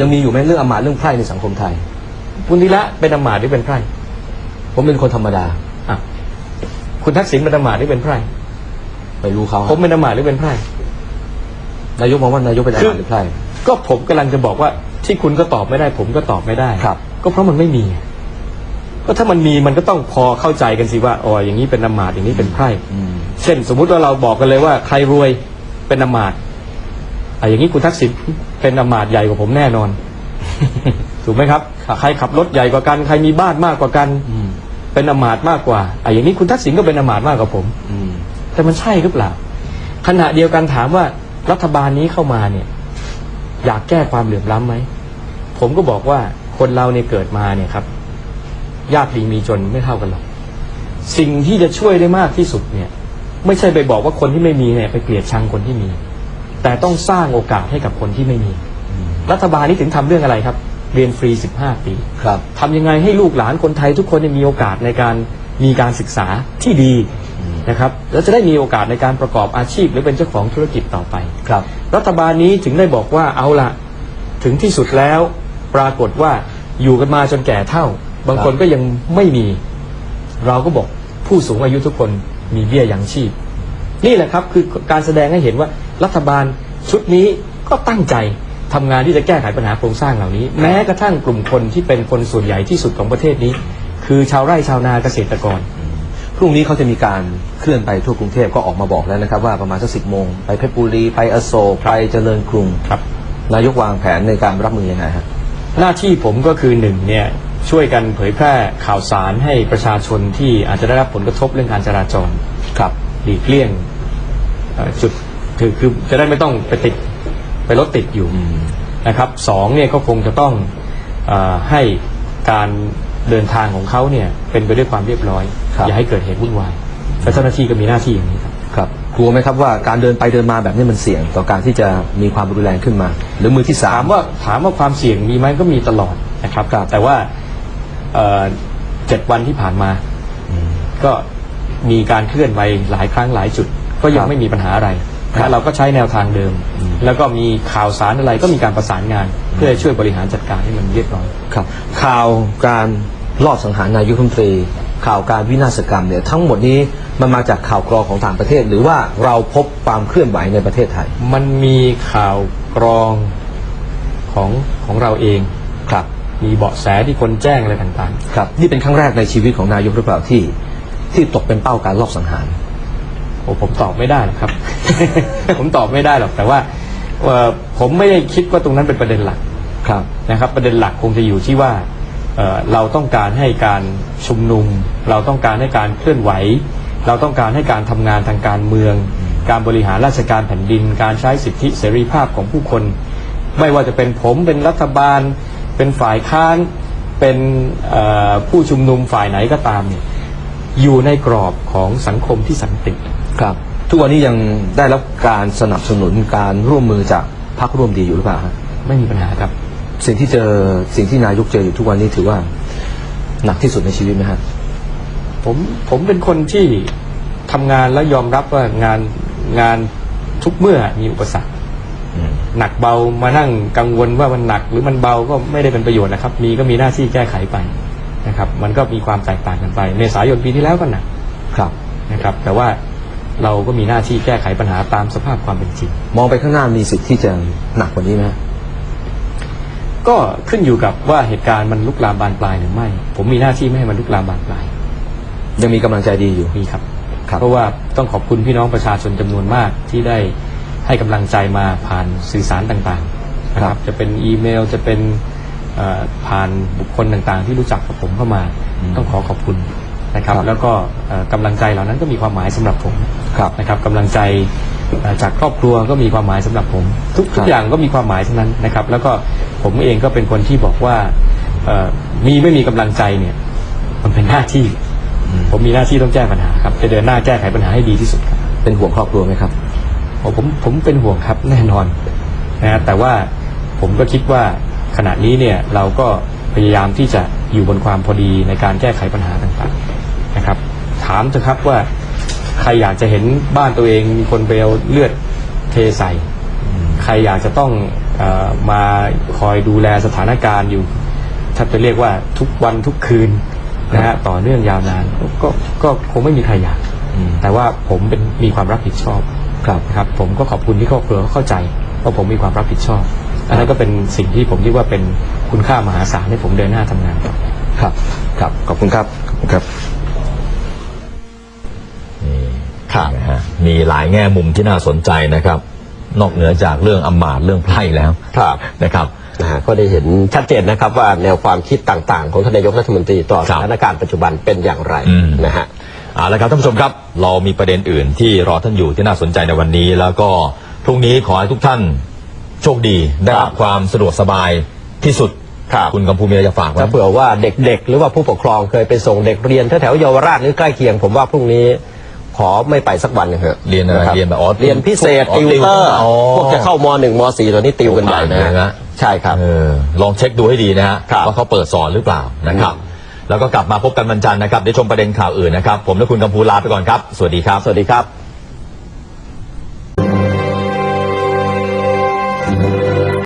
ยังมีอยู่ไหมเรื่องอำมาตย์เรื่องไพร่ในสังคมไทย คุณธีระเป็นอำมาตย์หรือเป็นไพร่ ผมเป็นคนธรรมดาอะคุณทักษิณเป็นอำมาตย์หรือเป็นไพร่ไปรู้เขาผมเป็นอำมาตย์หรือเป็นไพร่นายกมองว่านายกเป็นอำมาตย์หรือไพร่ก็ผมกำลังจะบอกว่าที่คุณก็ตอบไม่ได้ ผมก็ตอบไม่ได้ครับ ก็เพราะมันไม่มีก็ถ้ามันมีมันก็ต้องพอเข้าใจกันสิว่าอ๋ออย่างนี้เป็นอำมาตย์อย่างนี้เป็นไพร่อืมเช่น สมมุติว่าเราบอกกันเลยว่าใครรวยเป็นอำมาตย์ อะอย่างนี้คุณทักษิณเป็นอำมาตย์ใหญ่กว่าผมแน่นอน ถูกไหมครับใครขับรถใหญ่กว่ากันใครมีบ้านมากกว่ากันอืมเป็นอำมาตย์มากกว่าอะอย่างนี้คุณทักษิณก็เป็นอำมาตย์มากกว่าผมอืมแต่มันใช่หรือเปล่าขณะเดียวกันถามว่ารัฐบาลนี้เข้ามาเนี่ย อยากแก้ความเหลื่อมล้ำไหมผมก็บอกว่าคนเราเนี่ยเกิดมาเนี่ยครับยากดีมีจนไม่เท่ากันหรอกสิ่งที่จะช่วยได้มากที่สุดเนี่ย ไม่ใช่ไปบอกว่าคนที่ไม่มีเนี่ยไปเกลียดชังคนที่มี แต่ต้องสร้างโอกาสให้กับคนที่ไม่มี รัฐบาลนี้ถึงทำเรื่องอะไรครับ เรียนฟรี 15 ปีครับทำยังไงให้ลูกหลานคนไทยทุกคนเนี่ยมีโอกาสในการมีการศึกษาที่ดีนะครับแล้วจะได้มีโอกาสในการประกอบอาชีพ หรือเป็นเจ้าของธุรกิจต่อไปครับ รัฐบาลนี้ถึงได้บอกว่าเอาละถึงที่สุดแล้วปรากฏว่าอยู่กันมาจนแก่เท่า บางคนก็ยังไม่มี เราก็บอกผู้สูงอายุทุกคนมีเบี้ยยังชีพ นี่แหละครับคือการแสดงให้เห็นว่า รัฐบาลชุดนี้ก็ตั้งใจทำงานที่จะแก้ไขปัญหาโครงสร้างเหล่านี้ แม้กระทั่งกลุ่มคนที่เป็นคนส่วนใหญ่ที่สุดของประเทศนี้ คือชาวไร่ชาวนาเกษตรกรพรุ่งนี้เขาจะมีการเคลื่อนไปทั่วกรุงเทพก็ออกมาบอกแล้วนะครับ ว่าประมาณสักสิบโมงไปเพชรบุรีไปอโศกไปเจริญกรุงครับนายกวางแผนในการรับมือยังไงฮะหน้าที่ผมก็คือหนึ่งเนี่ยช่วยกันเผยแพร่ข่าวสารให้ประชาชนที่อาจจะได้รับผลกระทบเรื่องการจราจรครับหลีกเลี่ยงเอ่อจุด คือคือจะได้ไม่ต้องไปติดไปรถติดอยู่นะครับสองเนี่ยก็คงจะต้องเออให้การเดินทางของเขาเนี่ยเป็นไปด้วยความเรียบร้อยครับอย่าให้เกิดเหตุวุ่นวายและเจ้าหน้าที่ก็มีหน้าที่อย่างนี้ครับครับกลัวไหมครับว่าการเดินไปเดินมาแบบนี้มันเสี่ยงต่อการที่จะมีความรุนแรงขึ้นมา หรือมือที่สาถามมว่าถามว่าความเสี่ยงมีไหมก็มีตลอดนะครับครับแต่ว่าเอ่อเจ็ดวันที่ผ่านมา ก็มีการเคลื่อนไหวหลายครั้งหลายจุด ก็ยัคงรับไม่มีปัญหาอะไร ครับและเราก็ใช้แนวทางเดิม แล้วก็มีข่าวสารอะไรก็มีการประสานงาน เพื่อช่วยบริหารจัดการให้มันเรียบร้อย ครับ ข่าวการลอบสังหารนายกรัฐมนตรี ข่าวการวินาศกรรมเนี่ยทั้งหมดนี้มันมาจากข่าวกรองของต่างประเทศ หรือว่าเราพบความเคลื่อนไหวในประเทศไทย มันมีข่าวกรองของของเราเองครับ มีเบาะแสที่คนแจ้งอะไรต่างครับ นี่เป็นครั้งแรกในชีวิตของนายกหรือเปล่าที่ ที่ตกเป็นเป้าการลอบสังหาร ๆโอ้ผมตอบไม่ได้หรอกครับ ผมตอบไม่ได้หรอกแต่ว่าเอ่อผมไม่ได้คิดว่าตรงนั้นเป็นประเด็นหลักครับนะครับ ประเด็นหลักคงจะอยู่ที่ว่าเอ่อเราต้องการให้การชุมนุม เราต้องการให้การเคลื่อนไหว เราต้องการให้การทำงานทางการเมือง การบริหารราชการแผ่นดิน การใช้สิทธิเสรีภาพของผู้คน ไม่ว่าจะเป็นผมเป็นรัฐบาล เป็นฝ่ายค้านเป็นเอ่อผู้ชุมนุมฝ่ายไหนก็ตามเนี่ยอยู่ในกรอบของสังคมที่สันติ ครับ ทุกวันนี้ยังได้รับการสนับสนุนการร่วมมือจากพรรคร่วมดีอยู่หรือเปล่าฮะไม่มีปัญหาครับ สิ่งที่เจอสิ่งที่นายกเจออยู่ทุกวันนี้ถือว่าหนักที่สุดในชีวิตไหมฮะผมผมเป็นคนที่ทำงานแล้วยอมรับว่างานงานทุกเมื่อมีอุปสรรคหนักเบามานั่งกังวลว่ามันหนักหรือมันเบาก็ไม่ได้เป็นประโยชน์นะครับ มีก็มีหน้าที่แก้ไขไปนะครับ มันก็มีความแตกต่างกันไป เมษายนปีที่แล้วก็หนักครับ นะครับ แต่ว่า เราก็มีหน้าที่แก้ไขปัญหาตามสภาพความเป็นจริง มองไปข้างหน้ามีสิทธิ์ที่จะหนักกว่านี้ไหมฮะก็ขึ้นอยู่กับว่าเหตุการณ์มันลุกลามบานปลายหรือไม่ ผมมีหน้าที่ไม่ให้มันลุกลามบานปลายยังมีกำลังใจดีอยู่ มีครับ ครับ เพราะว่าต้องขอบคุณพี่น้องประชาชนจำนวนมากที่ได้ให้กำลังใจมาผ่านสื่อสารต่างๆนะครับ จะเป็นอีเมลจะเป็นเอ่อผ่านบุคคลต่างๆ ที่รู้จักกับผมเข้ามา ต้องขอขอบคุณ นะครับครับ แล้วก็เอ่อกำลังใจเหล่านั้นก็มีความหมายสำหรับผมครับนะครับกำลังใจเอ่อจากครอบครัวก็มีความหมายสำหรับผม ทุกคทุรักบอย่างก็มีความหมายทั้งนั้นนะครับ แล้วก็ผมเองก็เป็นคนที่บอกว่าเอ่อมีไม่มีกำลังใจเนี่ย มันเป็นหน้าที่ ผมมีหน้าที่ต้องแก้ปัญหาครับจะเดินหน้าแก้ไขปัญหาให้ดีที่สุดครับเป็นห่วงครอบครัวไหมครับโอ้ผมผมเป็นห่วงครับแน่นอนนะฮะแต่ว่าผมก็คิดว่าขณะนี้เนี่ยเราก็พยายามที่จะอยู่บนความพอดีในการแก้ไขปัญหาต่างๆนะครับถามเถอะครับว่าใครอยากจะเห็นบ้านตัวเองมีคนไปเอาเลือดเทใส่ ใครอยากจะต้องเออมาคอยดูแลสถานการณ์อยู่ถ้าจะเรียกว่าทุกวันทุกคืนนะฮะต่อเนื่องยาวนานก็ก็คงไม่มีใครอยาก แต่ว่าผมเป็นมีความรับผิดชอบครับนะครับ ผมก็ขอบคุณที่ครอบครัวเขาเข้าใจว่าผมมีความรับผิดชอบ อันนั้นก็เป็นสิ่งที่ผมคิดว่าเป็นคุณค่ามหาศาลให้ผมเดินหน้าทำงานต่อครับ ครับ ขอบคุณครับครับครับ นะฮะมีหลายแง่มุมที่น่าสนใจนะครับ นอกเหนือจากเรื่องอำมาตย์เรื่องไพร่แล้วครับ นะครับ นะฮะก็ได้เห็นชัดเจนนะครับว่าแนวความคิดต่างๆ ของท่านนายกรัฐมนตรีต่อครัสบถานการณ์ปัจจุบันเป็นอย่างไรอืม นะฮะ เอาละครับท่านผู้ชมครับเรามีประเด็นอื่นที่รอท่านอยู่ที่น่าสนใจในวันนี้ แล้วก็พรุ่งนี้ขอให้ทุกท่านโชคดีได้รับความสะดวกสบายที่สุดครับคุณกำพูมีอะไรจะฝากไหม ถ้าเผื่อว่าเด็กๆ หรือว่าผู้ปกครองเคยไปส่งเด็กเรียนแถวๆเยาวราชหรือใกล้เคียงผมว่าพรุ่งนี้ ขอไม่ไปสักวันหนึงเถอะเรียนอะไรคบเรียนแบบอ๋อเรียนพิเศษอ๋อติวเตอร์อ๋อพวกจะเข้ามหนึ่งมสี่ตอนนี้ติวกันใหญ่นะผ่านเลยนะ ใช่ครับ เออลองเช็คดูให้ดีนะฮะครับว่าเขาเปิดสอนหรือเปล่านะครับ แล้วก็กลับมาพบกันวันจันทร์นะครับได้ชมประเด็นข่าวอื่นนะครับ ผมและคุณกำพูลาไปก่อนครับ สวัสดีครับ สวัสดีครับ